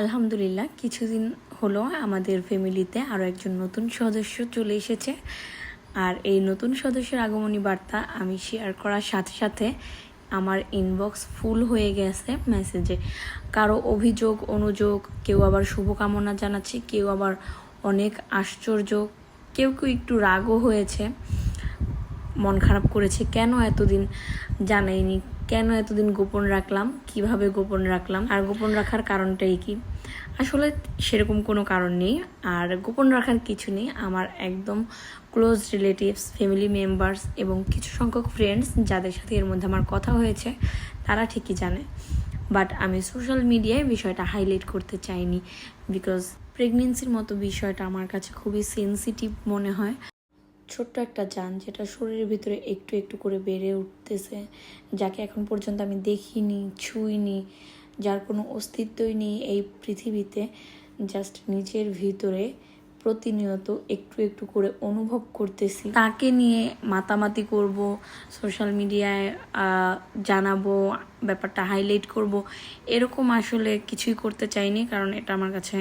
আলহামদুলিল্লাহ, কিছুদিন হলো আমাদের ফ্যামিলিতে আরও একজন নতুন সদস্য চলে এসেছে। আর এই নতুন সদস্যের আগমনী বার্তা আমি শেয়ার করার সাথে সাথে আমার ইনবক্স ফুল হয়ে গেছে মেসেজে কারও অভিযোগ, অনুযোগ, কেউ আবার শুভকামনা জানাচ্ছে, কেউ আবার অনেক আশ্চর্য, কেউ কেউ একটু রাগও হয়েছে। মন খারাপ করেছে, কেন এতদিন জানাইনি? কেন এতদিন গোপন রাখলাম? কীভাবে গোপন রাখলাম? আর গোপন রাখার কারণটাই কি? আসলে সেরকম কোনো কারণ নেই। আর গোপন রাখার কিছু নেই। আমার একদম ক্লোজ রিলেটিভস, ফ্যামিলি মেম্বার্স এবং কিছু সংখ্যক ফ্রেন্ডস যাদের সাথে এর মধ্যে আমার কথা হয়েছে, তারা ঠিকই জানে। বাট আমি সোশ্যাল মিডিয়ায় বিষয়টা হাইলাইট করতে চাইনি। বিকজ প্রেগনেন্সির মতো বিষয়টা আমার কাছে খুবই সেন্সিটিভ মনে হয়। ছোট্ট একটা যান যেটা শরীরের ভিতরে একটু একটু করে বেড়ে উঠতেছে, যাকে এখন পর্যন্ত আমি দেখিনি, ছুঁইনি, যার কোনো অস্তিত্বই নেই এই পৃথিবীতে। জাস্ট নিজের ভিতরে প্রতিনিয়ত একটু একটু করে অনুভব করতেছি। তাকে নিয়ে মাতামাতি করব, সোশ্যাল মিডিয়ায় জানাব, ব্যাপারটা হাইলাইট করব, এরকম আসলে কিছুই করতে চাইনি, কারণ এটা আমার কাছে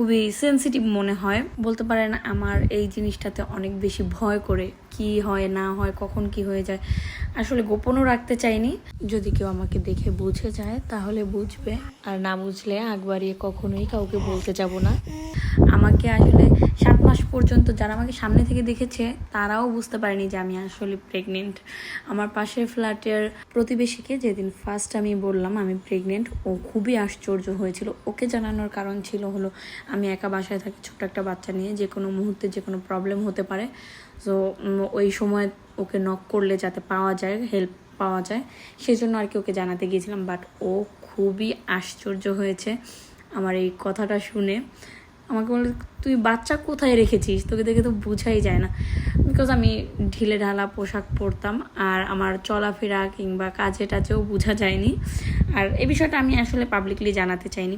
খুবই সেন্সিটিভ মনে হয়। বলতে পারেন আমার এই জিনিসটাতে অনেক বেশি ভয় করে কি হয়, না হয়, কখন কি হয়ে যায়। আসলে গোপনও রাখতে চাইনি। যদি কেউ আমাকে দেখে বুঝে যায়, তাহলে বুঝবে। আর না বুঝলে আগ বাড়িয়ে কখনোই কাউকে বলতে যাব না। আমাকে আসলে সাত মাস পর্যন্ত যারা আমাকে সামনে থেকে দেখেছে, তারাও বুঝতে পারেনি যে আমি আসলে প্রেগনেন্ট আমার পাশের ফ্ল্যাটের প্রতিবেশীকে যেদিন ফার্স্ট আমি বললাম আমি প্রেগনেন্ট ও খুবই আশ্চর্য হয়েছিল। ওকে জানানোর কারণ ছিল হলো, আমি একা বাসায় থাকি, ছোট্ট একটা বাচ্চা নিয়ে, যে কোনো মুহূর্তে যে কোনো প্রবলেম হতে পারে। তো ওই সময় ওকে নক করলে যাতে পাওয়া যায় হেল্প পাওয়া যায়, সেজন্য আর কি ওকে জানাতে গিয়েছিলাম। বাট ও খুবই আশ্চর্য হয়েছে। আমার এই কথাটা শুনে আমাকে বলে তুই বাচ্চা কোথায় রেখেছিস? তোকে দেখে তো বোঝাই যায় না। বিকজ আমি ঢিলে ঢালা পোশাক পরতাম আর আমার চলাফেরা কিংবা কাজে টাজেও বোঝা যায়নি। আর এই বিষয়টা আমি আসলে পাবলিকলি জানাতে চাইনি।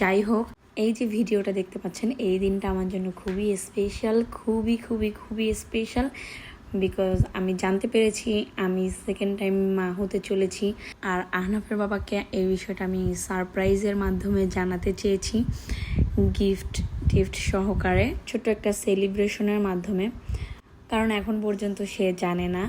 যাই হোক, এই যে ভিডিওটা দেখতে পাচ্ছেন, এই দিনটা আমার জন্য খুবই স্পেশাল খুবই খুবই খুবই স্পেশাল বিকজ আমি জানতে পেরেছি, আমি সেকেন্ড টাইম মা হতে চলেছি আর আহনাফের বাবাকে এই বিষয়টা আমি সারপ্রাইজের মাধ্যমে জানাতে চেয়েছি। গিফট টিফট সহকারে ছোট্ট একটা সেলিব্রেশনের মাধ্যমে। কারণ এখন পর্যন্ত সে জানে না।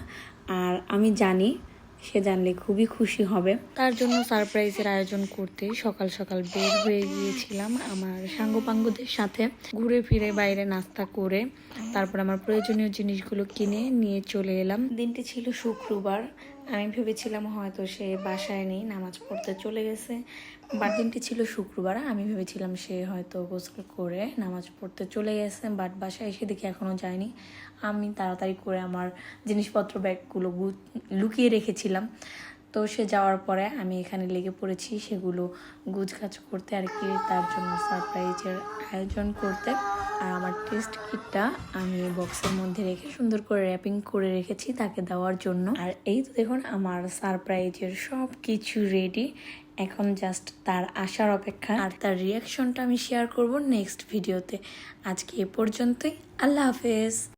আর আমি জানি সে জানলে খুবই খুশি হবে। তার জন্য সারপ্রাইজের আয়োজন করতে সকাল সকাল বের হয়ে গিয়েছিলাম আমার সাঙ্গপাঙ্গদের সাথে। ঘুরে ফিরে বাইরে নাস্তা করে তারপর আমার প্রয়োজনীয় জিনিসগুলো কিনে নিয়ে চলে এলাম। দিনটি ছিল শুক্রবার। আমি ভেবেছিলাম হয়তো সে বাসায় নেই, নামাজ পড়তে চলে গেছে। বাট দিনটি ছিল শুক্রবার, আমি ভেবেছিলাম সে হয়তো গোসল করে নামাজ পড়তে চলে গেছে বাট বাসায় এসে দেখি এখনও যায়নি। আমি তাড়াতাড়ি করে আমার জিনিসপত্র ব্যাগগুলো লুকিয়ে রেখেছিলাম। তো সে যাওয়ার পরে আমি এখানে লেগে পড়েছি সেগুলো গুছগাছ করতে আর কি, তার জন্য সারপ্রাইজের আয়োজন করতে। আর আমার টেস্ট কিটটা আমি বক্সের মধ্যে রেখে সুন্দর করে র্যাপিং করে রেখেছি তাকে দেওয়ার জন্য। আর এই তো দেখুন আমার সারপ্রাইজের সব কিছু রেডি এখন জাস্ট তার আসার অপেক্ষা। আর তার রিয়াকশনটা আমি শেয়ার করব নেক্সট ভিডিওতে আজকে এ পর্যন্তই। আল্লাহ হাফেজ।